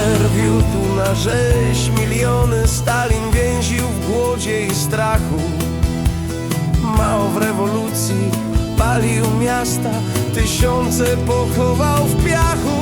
Hitler wiódł na rzeź miliony Stalin więził w głodzie i strachu. Mao w rewolucji palił miasta Tysiące pochował w piachu.